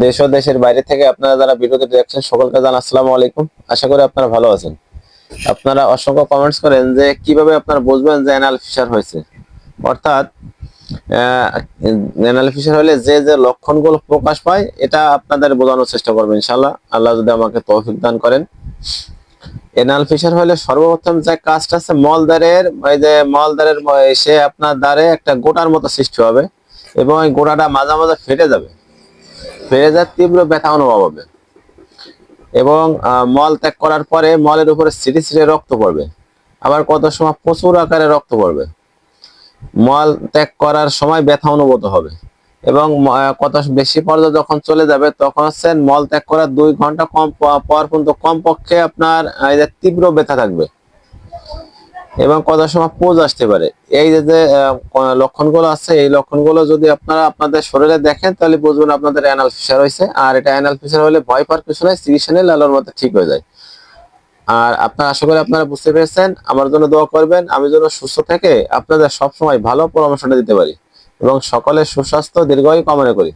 দেশ ও দেশের বাইরে থেকে আপনারা যারা ভিডিওতে দেখছেন, সকলকে জানান আসসালামু আলাইকুম। আশা করি আপনারা ভালো আছেন। আপনারা অসংখ্য কমেন্টস করেন যে কীভাবে আপনারা বুঝবেন যে অ্যানাল ফিশার হয়েছে। অর্থাৎ অ্যানাল ফিশার হলে যে যে লক্ষণগুলো প্রকাশ পায়, এটা আপনাদের বোঝানোর চেষ্টা করবেন ইনশাল্লাহ আল্লাহ যদি আমাকে তৌফিক দান করেন। এনাল ফিশার হলে সর্বপ্রথম যে কাজটা আছে মলদারের ওই যে মলদারের সে আপনার দ্বারে একটা গোটার মতো সৃষ্টি হবে এবং ওই গোটাটা মাঝে মাঝে ফেটে যাবে। যাওয়ার তীব্র ব্যথা অনুভব হবে। এবং মল ত্যাগ করার পরে মলের উপরে সিটে সিটে রক্ত পড়বে। আবার কত সময় প্রচুর আকারে রক্ত পড়বে। মল ত্যাগ করার সময় ব্যথা অনুভূত হবে। এবং কত বেশি পর্যায়ে যখন চলে যাবে, তখন হচ্ছে মল ত্যাগ করার দুই ঘণ্টা কম পর পর্যন্ত কমপক্ষে আপনার তীব্র ব্যথা থাকবে। এবং কত সময় পোজ আসতে পারে। এই যে যে লক্ষণগুলো আছে, এই লক্ষণগুলো যদি আপনারা আপনাদের শরীরে দেখেন, তাহলে বুঝবেন আপনাদের অ্যানাল ফিশার হয়েছে। আর এটা অ্যানাল ফিশার হলে ভয় পাওয়ার কিছু নাই, চিকিৎসা নিলে আলোর মতো ঠিক হয়ে যায়। আর আপনারা, আশা করি আপনারা বুঝতে পেরেছেন। আমার জন্য দোয়া করবেন, আমি যেন সুস্থ থেকে আপনাদের সবসময় ভালো পরামর্শটা দিতে পারি। এবং সকলের সুস্বাস্থ্য দীর্ঘায়ু কামনা করি।